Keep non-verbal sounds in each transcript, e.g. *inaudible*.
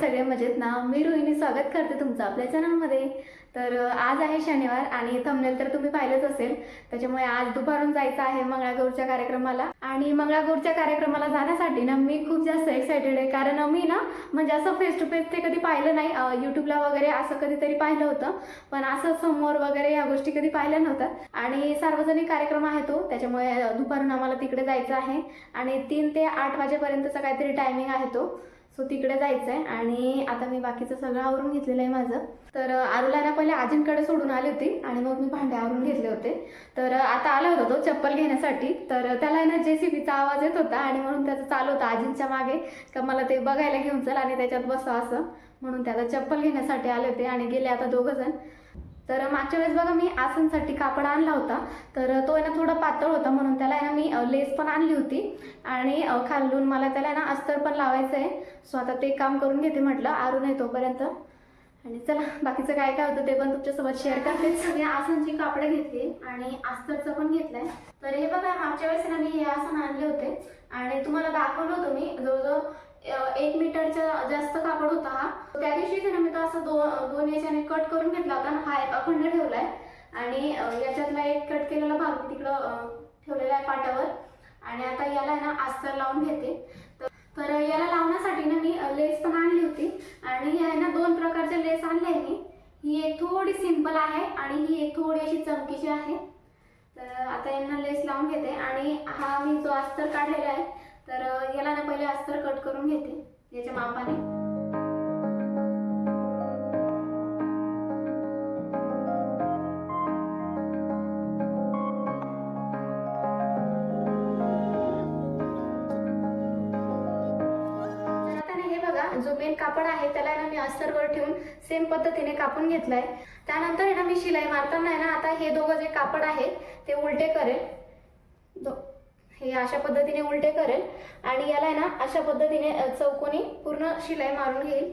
सगळे? मजेत ना? मी रोहिणी स्वागत करते तुमचं आपल्या चॅनलमध्ये. तर आज आहे शनिवार आणि थंबनेल तर तुम्ही पाहिलंच असेल. त्याच्यामुळे आज दुपारून जायचं आहे मंगळागौरच्या कार्यक्रमाला. आणि मंगळागौरच्या कार्यक्रमाला जाण्यासाठी ना मी खूप जास्त एक्सायटेड आहे. कारण मी ना म्हणजे असं फेस टू फेस ते कधी पाहिलं नाही. यूट्यूबला वगैरे असं कधीतरी पाहिलं होतं. पण असं समोर वगैरे या गोष्टी कधी पाहिल्या नव्हत्या. आणि सार्वजनिक कार्यक्रम आहे तो. त्याच्यामुळे दुपारून आम्हाला तिकडे जायचं आहे. आणि तीन ते आठ वाजेपर्यंतचा काहीतरी टायमिंग आहे तो. सो तिकडे जायचं आहे आणि आता मी बाकीचं सगळं आवरून घेतलेलं आहे माझं. तर अ, आरूला ना पहिले आजींकडे सोडून आली होती आणि मग मी भांडे आवरून घेतले होते. तर आता आला होता तो चप्पल घेण्यासाठी. तर त्याला ना जे सी बीचा आवाज येत होता आणि म्हणून त्याचं चालू होतं आजींच्या मागे का मला ते बघायला घेऊन चल आणि त्याच्यात बसा असं. म्हणून त्याला चप्पल घेण्यासाठी आले होते आणि गेले आता दोघं जण तर मागच्या वेळेस बघा मी आसनसाठी कापड आणला होता. तर तो आहे ना थोडा पातळ होता म्हणून त्याला आहे ना मी लेस पण आणली होती. आणि खालून मला त्याला आहे ना अस्तर पण लावायचं आहे. सो आता ते काम करून घेते म्हटलं. आरून आहे तोपर्यंत. आणि चला बाकीचं काय काय होतं ते पण तुमच्यासोबत शेअर करते. *laughs* सगळ्या आसनची कापडे घेतली आणि अस्तरचं पण घेतलंय. तर हे बघा मागच्या वेळेस ना मी हे आसन आणले होते. आणि तुम्हाला दाखवलं होतं मी. जवळजवळ एक मीटरचा जास्त कापड होता हा. त्या दिवशी ना मी तो असं दोन दोन याच्याने कट करून घेतला होता आणि हा एक अखंड ठेवलाय. आणि याच्यातला एक कट केलेला भाग मी तिकडं ठेवलेला आहे पाटावर. आणि आता याला आहे ना अस्तर लावून घेते. तर- याला लावण्यासाठी ना मी लेस पण आणली होती. आणि ही ना दोन प्रकारचे लेस आणले आहे मी. ही एक थोडी सिंपल आहे आणि ही एक थोडी अशी चमकीची आहे. तर आता यांना लेस लावून घेते. आणि हा मी जो अस्तर काढलेला आहे तर याला ना पहिले अस्तर कट करून घेते याच्या मापाने. आता हे बघा जो मेन कापड आहे त्याला ना मी अस्तरवर ठेवून सेम पद्धतीने कापून घेतलाय. त्यानंतर ना मी शिलाई मारताना आहे ना आता हे दोघं जे कापड आहे ते उलटे करेल. हे अशा पद्धतीने उलटे करेल आणि याला आहे ना अशा पद्धतीने चौकोनी पूर्ण शिलाई मारून घेईल.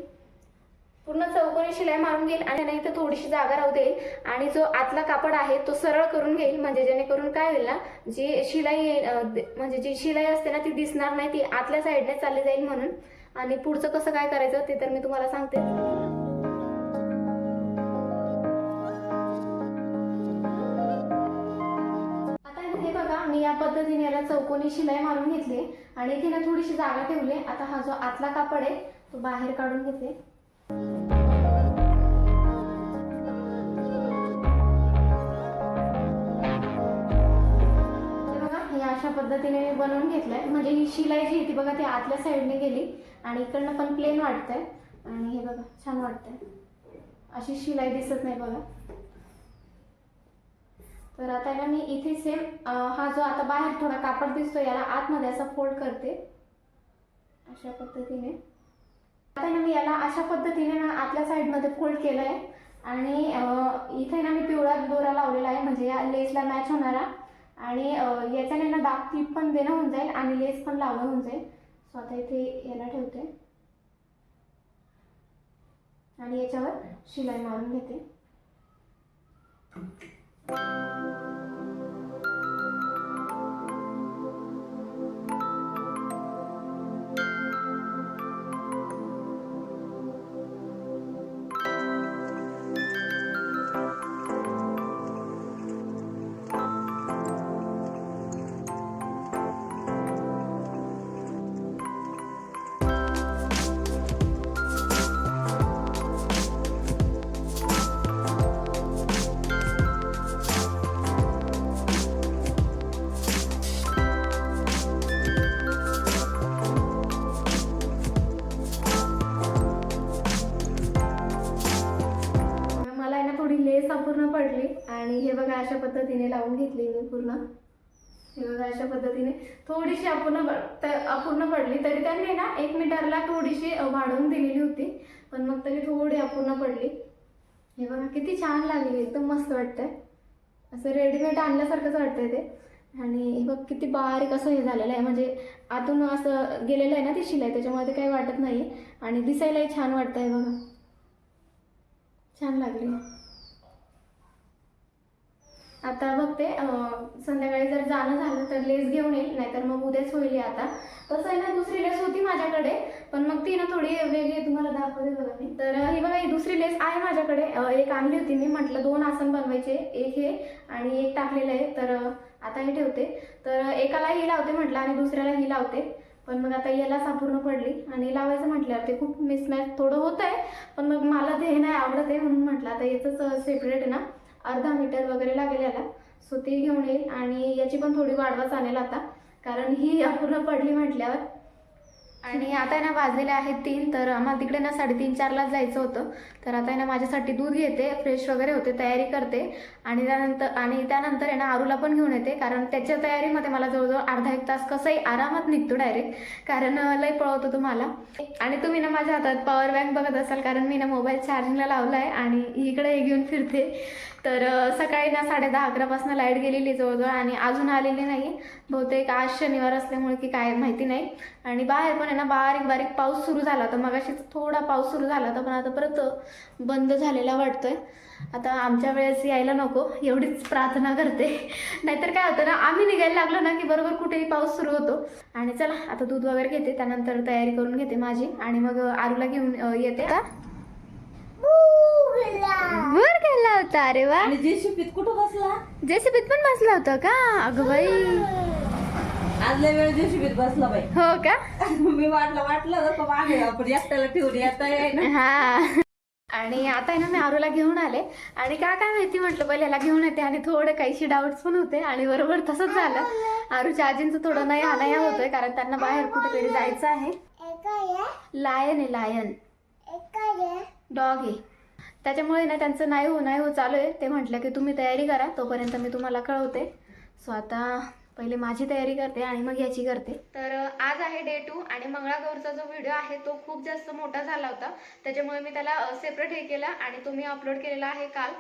पूर्ण चौकोनी शिलाई मारून घेईल आणि ना इथं थोडीशी जागा राहू देईल आणि जो आतला कापड आहे तो सरळ करून घेईल. म्हणजे जेणेकरून काय होईल ना जी शिलाई म्हणजे जी शिलाई असते ना ती दिसणार नाही ती आतल्या साईडने चालली जाईल म्हणून. आणि पुढचं कसं काय करायचं ते तर मी तुम्हाला सांगते. पद्धतीने याला चौकोनी शिलाई मारून घेतली. आणि इथे ना थोडीशी जागा ठेवली. आता हा जो आतला कापड आहे तो बाहेर काढून घेते. बघा हे अशा पद्धतीने मी बनवून घेतलंय. म्हणजे ही शिलाई जी आहे ती बघा ती आतल्या साईडने गेली. आणि इकडनं पण प्लेन वाटतंय. आणि हे बघा छान वाटतंय. अशी शिलाई दिसत नाही बघा. तर आता ना मी इथे सेम हा जो आता बाहेर थोडा कापड दिसतो याला आतमध्ये असा फोल्ड करते. अशा पद्धतीने. आता ना मी याला अशा पद्धतीने ना आतल्या साईडमध्ये फोल्ड केलं आहे आणि इथे ना मी पिवळा दोरा लावलेला आहे म्हणजे या लेसला मॅच होणारा. आणि याच्याने ना दाग टीप पण देणं होऊन जाईल आणि लेस पण लावणं होऊन जाईल. सो आता इथे याला ठेवते. आणि याच्यावर शिलाई मारून घेते. लावून घेतली मी पूर्ण. बघा अशा पद्धतीने थोडीशी अपूर्ण अपूर्ण पडली तरी त्यांनी ना एक मीटरला थोडीशी वाढवून दिलेली होती. पण मग तरी थोडी अपूर्ण पडली. हे बघा किती छान लागली एकदम मस्त वाटतंय. असं रेडीमेड आणल्यासारखंच वाटतंय ते. आणि हे बघ किती बारीक असं हे झालेलं आहे. म्हणजे आतून असं गेलेलं आहे ना ती शिलाई त्याच्यामुळे ते काही वाटत नाही आणि दिसायलाही छान वाटतंय बघा. छान लागली. आता बघते संध्याकाळी जर जाणं झालं तर लेस घेऊन येईल नाहीतर मग उद्याच होईल आता. तसं आहे ना दुसरी लेस होती माझ्याकडे पण मग ती ना थोडी वेगळी तुम्हाला दाखवते बघा मी. तर ही बघा ही दुसरी लेस आहे माझ्याकडे. एक आणली होती मी म्हटलं दोन आसन बनवायचे एक हे आणि एक टाकलेलं आहे. तर आता हे ठेवते. तर एकाला ही लावते म्हटलं आणि दुसऱ्याला ही लावते. पण मग आता याला सापूर्ण पडली आणि लावायचं म्हटल्यावर ते खूप मिसमॅच थोडं होत आहे पण मग मला ते नाही आवडत आहे म्हणून म्हटलं आता याचंच सेपरेट ना. अर्धा मीटर वगैरे लागेल याला. सो ती घेऊन येईल आणि याची पण थोडी वाढवा चालेल आता. कारण ही *laughs* अपूर्ण पडली म्हटल्यावर. आणि आता आहे ना वाजलेले आहेत तीन तर आम्हाला तिकडे ना साडेतीन चारलाच जायचं होतं. तर आता आहे ना माझ्यासाठी दूध घेते फ्रेश वगैरे होते तयारी करते. आणि त्यानंतर आणि त्यानंतर आहे ना आरूला पण घेऊन येते. कारण त्याच्या तयारीमध्ये मला जवळजवळ अर्धा एक तास कसंही आरामात निघतो डायरेक्ट कारण लई लय पळवतो तुम्हाला आणि तुम्ही ना माझ्या हातात पॉवर बँक बघत असाल कारण मी ना मोबाईल चार्जिंगला लावला आहे आणि इकडे हे घेऊन फिरते. तर सकाळी ना साडे दहा अकरापासून लाइट गेलेली जवळजवळ आणि अजून आलेली नाही. बहुतेक आज शनिवार असल्यामुळे की काय माहिती नाही. आणि बाहेर पण आहे ना बारीक बारीक पाऊस सुरू झाला होता. मगाशीच थोडा पाऊस सुरू झाला होता पण आता परत बंद झालेला वाटतोय. आता आमच्या वेळेस यायला नको. एवढीच प्रार्थना करते. नाहीतर काय होतं ना आम्ही निघायला लागलो ना की बरोबर कुठेही पाऊस सुरू होतो. आणि चला आता दूध वगैरे घेते. त्यानंतर तयारी करून घेते माझी. आणि मग आरूला घेऊन येते. का वर गेला होता अरे वा. आणि जे शिपीत कुठं बसला? जेसीबीत पण बसला होता का? अगं बाई. आज लय वेळ जे शिपीत बसला बाई. हो का? मी वाटलं वाटलं तर मागे आपण एकट्याला ठेवून येता हा. आणि आता आहे ना मी आरूला घेऊन आले. आणि का काय माहिती म्हटलं पहिले याला घेऊन येते. आणि थोडं काहीशी डाऊट्स पण होते. आणि बरोबर तसंच झालं. आरूच्या आजींचं थोडं नाही अनाया होतोय कारण त्यांना बाहेर कुठेतरी जायचं आहे. लायन आहे लायन डॉग आहे. त्याच्यामुळे ना त्यांचं नाही हो नाही हो चालू आहे. ते म्हटलं की तुम्ही तयारी करा तोपर्यंत मी तुम्हाला कळवते. सो आता पहिले माझी तयारी करते आणि मग याची करते. तर आज आहे डे टू आणि मंगळागौरचा जो व्हिडिओ आहे तो खूप जास्त मोठा झाला होता. त्याच्यामुळे मी त्याला सेपरेट हे केला आणि तो मी अपलोड केलेला आहे काल.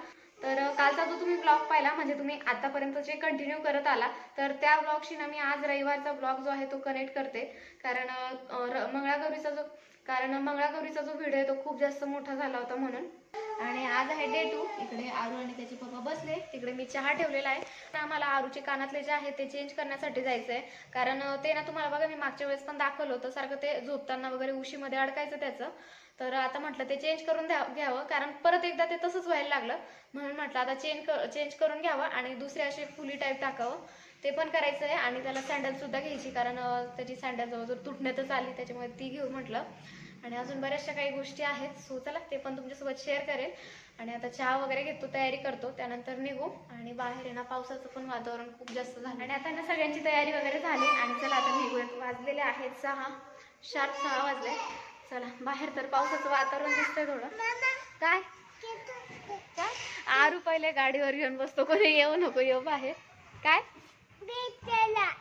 तर कालचा जो तुम्ही ब्लॉग पाहिला म्हणजे तुम्ही आतापर्यंत जे कंटिन्यू करत आला तर त्या ब्लॉगशी ना मी आज रविवारचा ब्लॉग जो आहे तो कनेक्ट करते. कारण र- मंगळागौरीचा जो कारण मंगळागौरीचा जो व्हिडिओ आहे तो खूप जास्त मोठा झाला होता म्हणून. आणि आज आहे डे टू इकडे आरू आणि त्याचे पप्पा बसले. तिकडे मी चहा ठेवलेला आहे. तर आम्हाला आरूचे कानातले जे आहे ते चेंज करण्यासाठी जायचं आहे कारण ते ना तुम्हाला बघा मी मागच्या वेळेस पण दाखवलं होतं. सारखं ते झोपताना वगैरे उशीमध्ये अडकायचं त्याचं. तर आता म्हटलं ते चेंज करून घ्यावं. कारण परत एकदा ते तसंच व्हायला लागलं. म्हणून म्हटलं आता चेंज चेंज करून घ्यावं आणि दुसरे असे फुली टाईप टाकावं. ते पण करायचं आहे आणि त्याला सँडल सुद्धा घ्यायची. कारण त्याची सँडल जवळजवळ तुटण्यातच आली. त्याच्यामुळे ती घेऊ म्हटलं. आणि अजून बऱ्याचशा काही गोष्टी आहेत. सो चला ते पण तुमच्यासोबत शेअर करेल. आणि आता चहा वगैरे घेतो तयारी करतो. त्यानंतर निघू. आणि बाहेर आहे ना पावसाचं पण वातावरण खूप जास्त झालं आणि आता ना सगळ्यांची तयारी वगैरे झाली. आणि चला आता निघूयात. वाजलेले आहेत सहा. शार्प सहा वाजले. चला बाहेर तर पावसाचं वातावरण दिसतंय थोडं. काय? काय? आरू पहिले गाडीवर घेऊन बसतो. कोणी येऊ नको येऊ बाहेर. काय?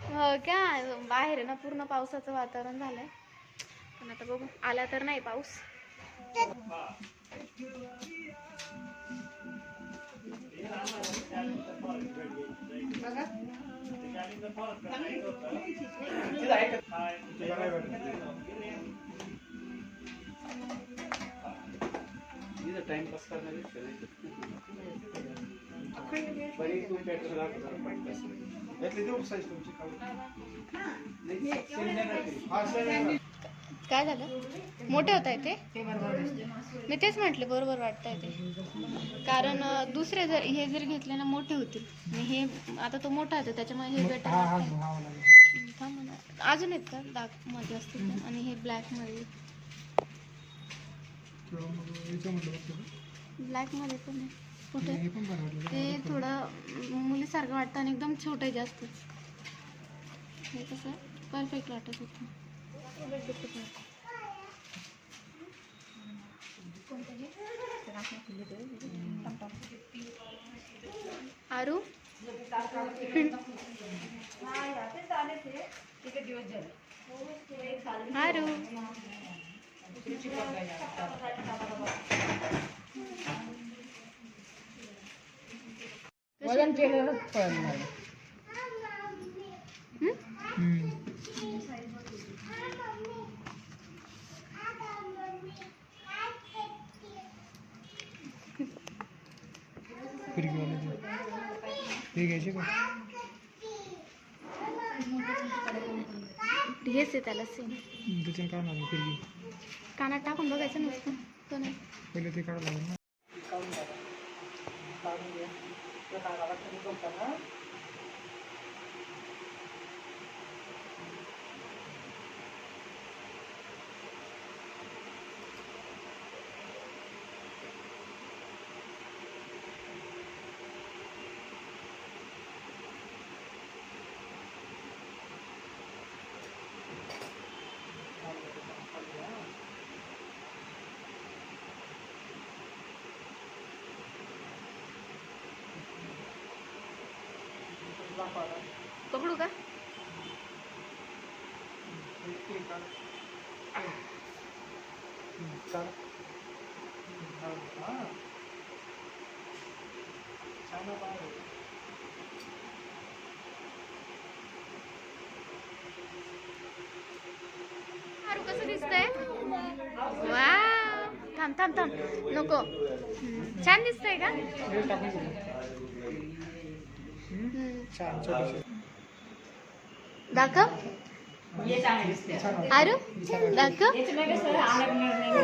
हो का बाहेर आहे ना पूर्ण पावसाचं वातावरण झालंय. पण आता बघू. आला तर नाही पाऊस. टाइमपास करणारी काय झालं? मोठे होत आहे ते मी तेच म्हटले बरोबर वाटतंय ते. कारण दुसरे जर हे जर घेतले ना मोठे होतील. आणि हे आता तो मोठा आहे त्याच्यामुळे हे बेटर ना. अजून आहेत का डार्कमध्ये असतील? आणि हे ब्लॅकमध्ये. ब्लॅकमध्ये पण आहे. कुठे? ते थोडं मुलीसारखं वाटतं आणि एकदम छोटं आहे जास्त. हे कसं परफेक्ट वाटत होतं. आरू? आरू? वजन केलेलंच पळणार हेच आहे त्याला सेम त्याच्यानं काय नाही फिरकी कानात टाकून बघायचं नसतं. तो नाही. पहिले ते काढावं लागेल ना पकडू का? कसं दिसतंय? वा थांब थांब थांब. नको. छान दिसतंय का हे टाकून देऊ. हम्म. छान छोटीशी. दाखव. हे वाटतं. आरू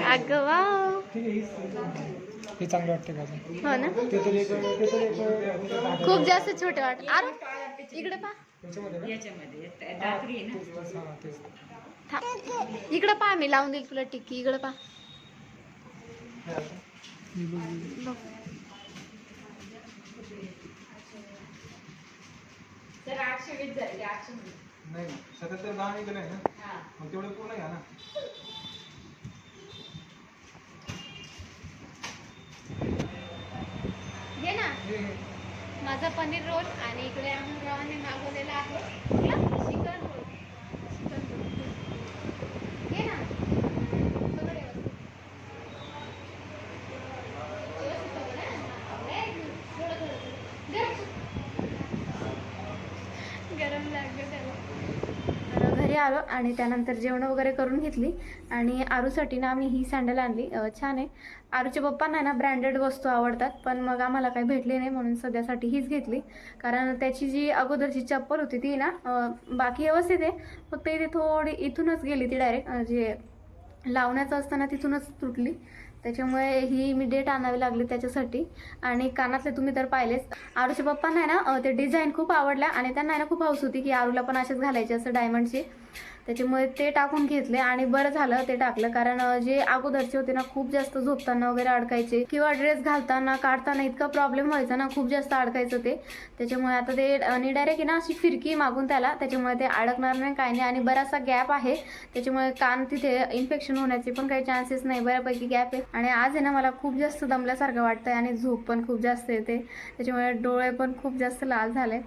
अगं हीच- हे चांगलं वाटतं का? हो ना? ते तरी एक ते तरी एक खूप जास्त छोटे वाट. आरू इकडे पा? याच्यामध्ये इकडे पा मी लावून देईल तुला टिक्की. इकडे पा. बघ, आठशे नाही ना सत्याहत्तर दहा निघाले ना? हा. मग तेवढे पूर्ण घ्या ना. घे ना. हे हे. माझा पनीर रोल आणि इकडे आम्ही रावाने मागवलेला आहे कुठला? चिकन रोल चिकन रोल घे ना सगळं व्यवस्थित. व्यवस्थित सगळं ना? ए, थोडं थोडं थोडं. घे. गरम लागलं त्याला तर घरी आलो आणि त्यानंतर जेवण वगैरे करून घेतली. आणि आरूसाठी ना आम्ही ही सँडल आणली. छान आहे. आरूच्या पप्पांना आहे ना ब्रँडेड वस्तू आवडतात पण मग आम्हाला काही भेटली नाही म्हणून सध्यासाठी हीच घेतली. कारण त्याची जी अगोदरची चप्पल होती ती ना बाकी व्यवस्थित आहे. फक्त इथे थोडी इथूनच गेली ती डायरेक्ट जे लावण्याचं असताना तिथूनच तुटली. त्याच्यामुळे ही मी डेट आणावी लागली त्याच्यासाठी. आणि कानातले तुम्ही तर पाहिलेच. आरूच्या पप्पांना आहे ना ते डिझाईन खूप आवडल्या आणि त्यांना आहे ना खूप हौस होती की आरूला पण असेच घालायचे असं डायमंडचे त्याच्यामुळे ते टाकून घेतले आणि बरं झालं ते टाकलं. कारण जे अगोदरचे होते ना खूप जास्त झोपताना वगैरे अडकायचे किंवा ड्रेस घालताना काढताना इतका प्रॉब्लेम व्हायचा ना खूप जास्त अडकायचं ते. त्याच्यामुळे आता ते आणि डायरेक्ट आहे ना अशी फिरकी मागून त्याला. त्याच्यामुळे ते अडकणार नाही काय नाही. आणि बराचसा गॅप आहे. त्याच्यामुळे कान तिथे इन्फेक्शन होण्याचे पण काही चान्सेस नाही. बऱ्यापैकी गॅप आहे. आणि आज आहे ना मला खूप जास्त दमल्यासारखं वाटतंय आणि झोप पण खूप जास्त येते. त्याच्यामुळे डोळे पण खूप जास्त लाल झाले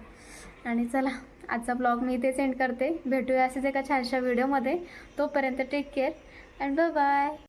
आणि चला. आजचा ब्लॉग मी इथे सेंड करते. भेटूया असेच एका छानशा व्हिडिओमध्ये तोपर्यंत take care and bye bye